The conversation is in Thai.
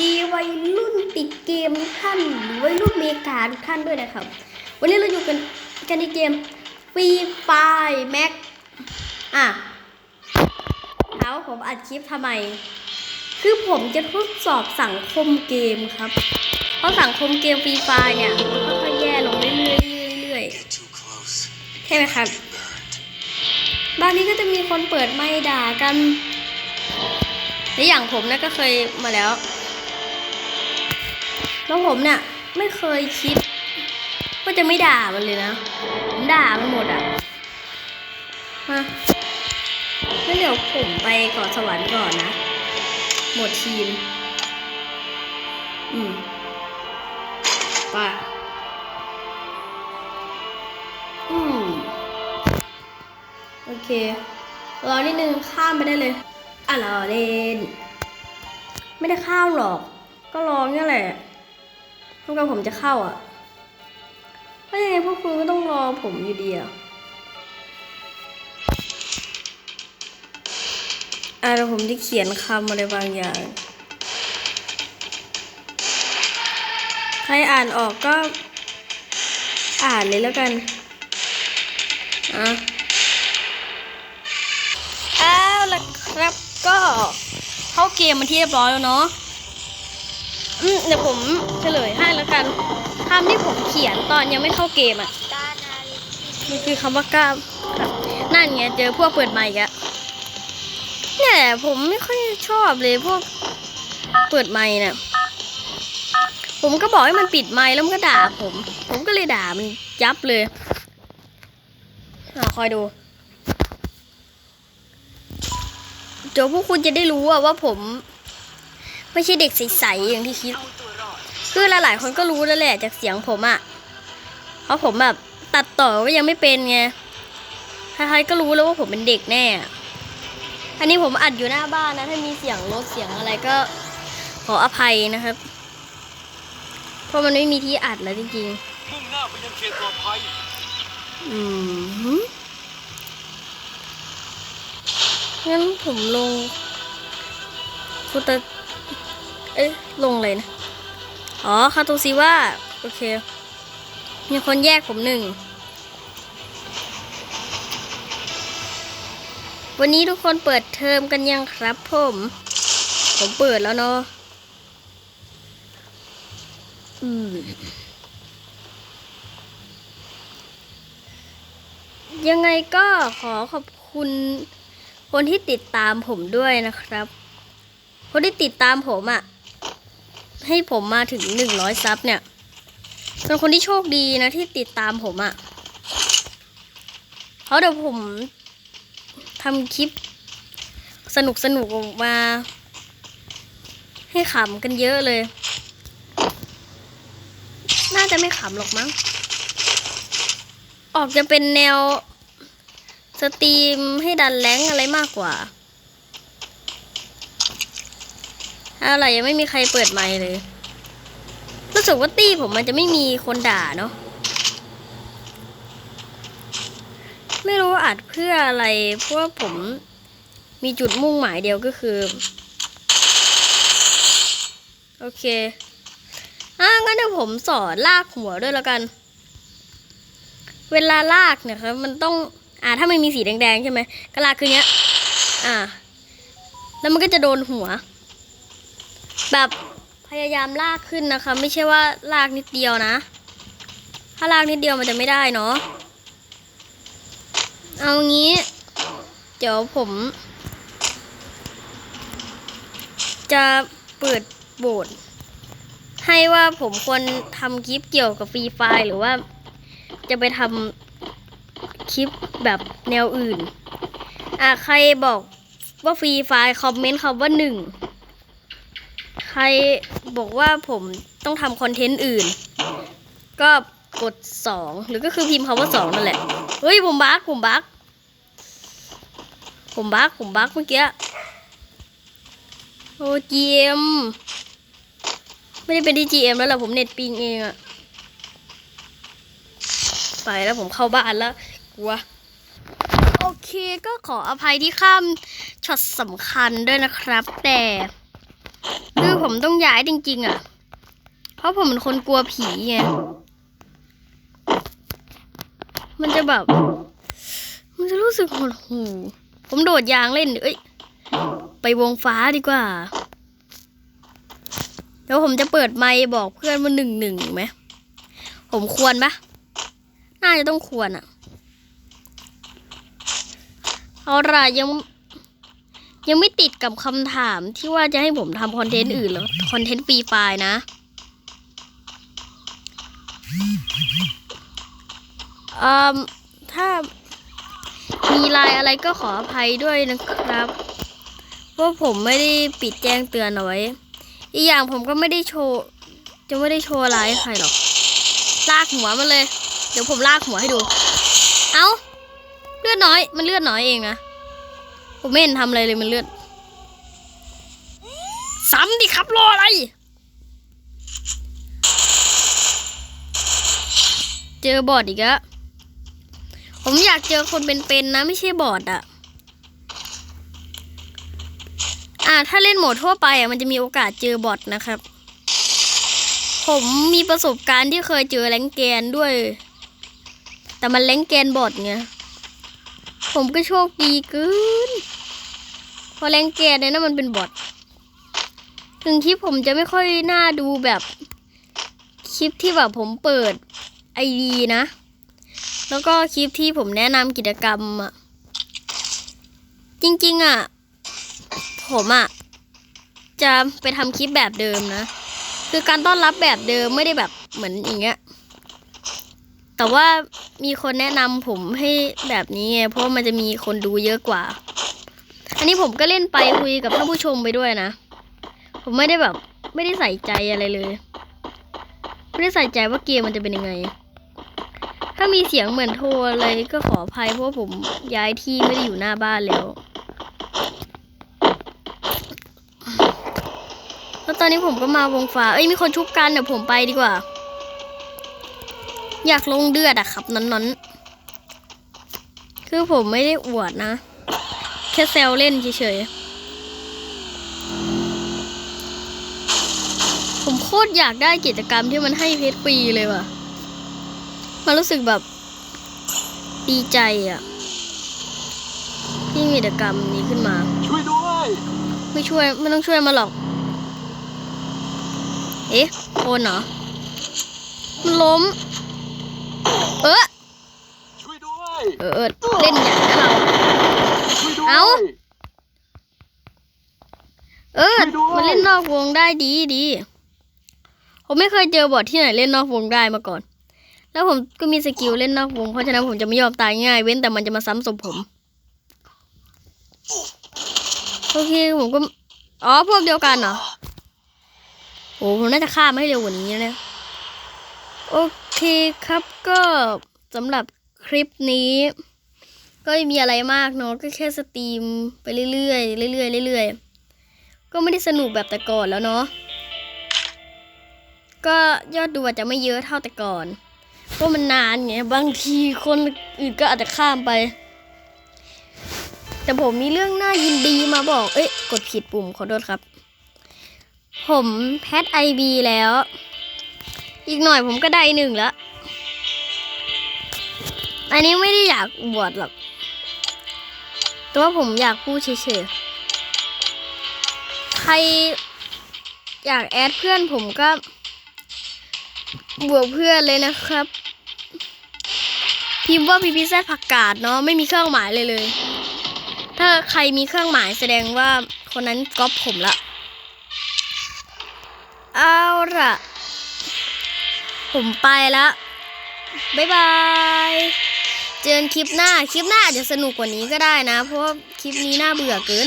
ดีวัยรุ่นติดเกมทุกท่านหรือวัยรุ่นเมกาทุกท่านด้วยนะครับ วันนี้เราอยู่กันกันในเกมฟรีไฟแม็กอะถามว่าผมอัดคลิปทำไม คือผมจะทดสอบสังคมเกมครับ เพราะสังคมเกมฟรีไฟเนี่ยมันค่อยๆแย่ลงเรื่อยๆเรื่อย Get too close. ๆใช่ไหมครับ Burned. บางทีก็จะมีคนเปิดไม่ด่ากันหรืออย่างผมนะก็เคยมาแล้ว แล้วผมเนี่ยไม่เคยคิดว่าจะไม่ด่ามันเลยนะผมด่ามันหมดอะฮะงั้นเดี๋ยวผมไปเกาะสวรรค์ก่อนนะ หมดทีม อืมไป่ะอืม โอเค รอนิดนึงข้ามไปได้เลย อะรอเล่น ไม่ได้ข้ามหรอก ก็รอเนี่ยแหละ เท่ากับผมจะเข้าอะเพราะยังไงพวกคุณก็ต้องรอผมอยู่ดีอะอะเดี๋ยวผมจะเขียนคำอะไรบางอย่าง ใครอ่านออกก็อ่านเลยแล้วกัน อะเอาละครับก็เข้าเกมมาที่เรียบร้อยแล้วเนาะ อืมเดี๋ยวผมเฉลยให้แล้วกันคำที่ผมเขียนตอนยังไม่เข้าเกมอะ่ะมันคือคำว่ากล้ามครับนั่นไงเจอพวกเปิดใหม่อีกะเนี่ยแหละผมไม่ค่อยชอบเลยพวกเปิดไมค์เนี่ยผมก็บอกให้มันปิดไมค์แล้วมันก็ด่าผม ผมก็เลยด่ามันยับเลยอ่าคอยดูเดี๋ยวพวกคุณจะได้รู้ว่าผม ไม่ใช่เด็กใสๆอย่างที่คิด คือหลายๆคนก็รู้แล้วแหละจากเสียงผมอะเพราะผมแบบตัดต่อก็ยังไม่เป็นไง ใครๆก็รู้แล้วว่าผมเป็นเด็กแน่อะอันนี้ผมอัดอยู่หน้าบ้านนะ ถ้ามีเสียงรถเสียงอะไรก็ขออภัยนะครับ เพราะมันไม่มีที่อัดแล้วจริงมุ่งหน้าไปยังเขตปลอดภัยๆอืมงั้นผมลงคุตะ เอ้ยลงเลยนะ อ๋อคาโตซิว่า โอเค มีคนแยกผมหนึ่ง วันนี้ทุกคนเปิดเทอมกันยังครับผม ผมเปิดแล้วเนาะอืมยังไงก็ขอขอบคุณคนที่ติดตามผมด้วยนะครับ คนที่ติดตามผมอะ่ะ ให้ผมมาถึงหนึ่งร้อยซับเนี่ยเป็นคนที่โชคดีนะที่ติดตามผมอะ่ะเพราะเดี๋ยวผมทำคลิปสนุกสนุกออกมา ให้ขำกันเยอะเลย น่าจะไม่ขำหรอกมั้ง ออกจะเป็นแนวสตรีมให้ดันแรงอะไรมากกว่า อะไรยังไม่มีใครเปิดไมค์เลย รู้สึกว่าตี้ผมมันจะไม่มีคนด่าเนาะ ไม่รู้ว่าอัดเพื่ออะไร เพราะว่าผมมีจุดมุ่งหมายเดียวก็คือ โอเค อะงั้นเดี๋ยวผมสอนลากหัวด้วยแล้วกัน เวลาลากเนี่ยครับมันต้อง อ่าถ้าไม่มีสีแดงๆใช่ไหมก็ลากคือเนี้ย อ่า แล้วมันก็จะโดนหัว แบบพยายามลากขึ้นนะคะ ไม่ใช่ว่าลากนิดเดียวนะ ถ้าลากนิดเดียวมันจะไม่ได้เนาะเอางี้ เดี๋ยวผม จะเปิดโบทให้ว่าผมควรทำคลิปเกี่ยวกับฟรีไฟหรือว่า จะไปทำคลิปแบบแนวอื่น อะใครบอกว่าฟรีไฟคอมเมนต์คำว่าหนึ่ง ครบอกว่าผมต้องทำคอนเทนต์อื่น ก็กดสองหรือก็คือพิมพ์คำว่าสองนั่นแหละ เฮ้ย ผมบักผมบักผมบักผมบักเมื่อกี้ โอ้จีเอ็มไม่ได้เป็นที่จีเอ็มแล้วหละผมเน็ตปิงเองอะไปแล้วผมเข้าบ้านแล้วกลัวโอเคก็ขออภัยที่ข้ามช็อตสำคัญด้วยนะครับ แต่ คือผมต้องย้ายจริง ๆ อะ เพราะผมเป็นคนกลัวผีไง มันจะแบบ มันจะรู้สึกหดหูผมโดดยางเล่น เอ้ย ไปวงฟ้าดีกว่า แล้วผมจะเปิดไมค์บอกเพื่อนว่าหนึ่งหนึ่งไหม ผมควรปะน่าจะต้องควรอะเอาล่ะยัง ยังไม่ติดกับคำถามที่ว่าจะให้ผมทำคอนเทนต์อื่นหรอคอนเทนต์ฟรีไฟล์นะ เอ่อ ถ้ามีไลายอะไรก็ขออภัยด้วยนะครับว่าผมไม่ได้ปิดแจ้งเตือนเอาไว้ อีกอย่างผมก็ไม่ได้โชว์ จะไม่ได้โชว์ไลายให้ใครหรอก ลากหัวมันเลย เดี๋ยวผมลากหัวให้ดู เอา้า เลือดน้อย มันเลือดน้อยเองนะ ผมไม่เห็นทำอะไรเลยมันเลือดซ้ำดิครับรออะไร เจอบอดอีกแล้วผมอยากเจอคนเป็นๆนะไม่ใช่บอดอะอ่าถ้าเล่นโหมดทั่วไปอะมันจะมีโอกาสเจอบอทนะครับ ผมมีประสบการณ์ที่เคยเจอแรงแกนด้วย แต่มันแรงแกนบอทไง ผมก็โชคดีเกิน พอแรงแกเนี่ยนะมันเป็นบอทถึงคลิปผมจะไม่ค่อยน่าดูแบบคลิปที่แบบผมเปิดไอดีนะ แล้วก็คลิปที่ผมแนะนำกิจกรรมอะจริงๆอะผมอะจะไปทำคลิปแบบเดิมนะ คือการต้อนรับแบบเดิมไม่ได้แบบเหมือนอย่างเงี้ย แต่ว่ามีคนแนะนำผมให้แบบนี้ไงเพราะว่ามันจะมีคนดูเยอะกว่า อันนี้ผมก็เล่นไปคุยกับท่านผู้ชมไปด้วยนะ ผมไม่ได้แบบ ไม่ได้ใส่ใจอะไรเลย ไม่ได้ใส่ใจว่าเกมมันจะเป็นยังไง ถ้ามีเสียงเหมือนโทรอะไรก็ขออภัยเพราะผมย้ายที่ไม่ได้อยู่หน้าบ้านแล้วแล้วตอนนี้ผมก็มาวงฟ้า เอ้ยมีคนชุบกันเดี๋ยวผมไปดีกว่า อยากลงเดือดอะครับนั้นๆ คือผมไม่ได้อวดนะ แค่แซวเล่นเฉยๆ ผมโคตรอยากได้กิจกรรมที่มันให้เพชรฟรีเลยว่ะ มันรู้สึกแบบดีใจอะที่มีกิจกรรมนี้ขึ้นมา ช่วยด้วย ไม่ช่วยไม่ต้องช่วยมาหรอก เอ๊ะโคนเหรอมันล้ม เออช่วยด้วยเออเออเล่นใหญ่นะเราช่วยด้วยเอ้าเออมันเล่นนอกวงได้ดีดีผมไม่เคยเจอบอทที่ไหนเล่นนอกวงได้มาก่อน แล้วผมก็มีสกิลเล่นนอกวงเพราะฉะนั้นผมจะไม่ยอมตายง่าย เว้นแต่มันจะมาซ้ำศพผมโอเคผมก็อ๋อพวกเดียวกันเหรอโอ้ผมน่าจะฆ่าไม่ให้เร็วกว่านี้นะเนี่ยโอเค ครับก็สำหรับคลิปนี้ ก็ไม่มีอะไรมากเนาะก็แค่สตรีมไปเรื่อยๆเรื่อยๆเรื่อยๆก็ไม่ได้สนุกแบบแต่ก่อนแล้วเนาะก็ยอดดูอาจจะไม่เยอะเท่าแต่ก่อนเพราะมันนานไงบางทีคนอื่นก็อาจจะข้ามไป แต่ผมมีเรื่องน่ายินดีมาบอก เอ้ยกดผิดปุ่มขอโทษครับ ผมแพทไอบีแล้ว อีกหน่อยผมก็ได้หนึ่งแล้ว อันนี้ไม่ได้อยากบวชหรอก แต่ว่าผมอยากพูดเฉยๆ ใครอยากแอดเพื่อนผมก็ บวกเพื่อนเลยนะครับ พิมพ์ว่าพีพีแซดผักกาดเนาะไม่มีเครื่องหมายเลยเลย ถ้าใครมีเครื่องหมายแสดงว่าคนนั้นก๊อปผมละ เอาล่ะ ผมไปละบ๊ายบาย เจอกันคลิปหน้า คลิปหน้าอาจจะสนุกกว่านี้ก็ได้นะ เพราะว่าคลิปนี้น่าเบื่อเกิน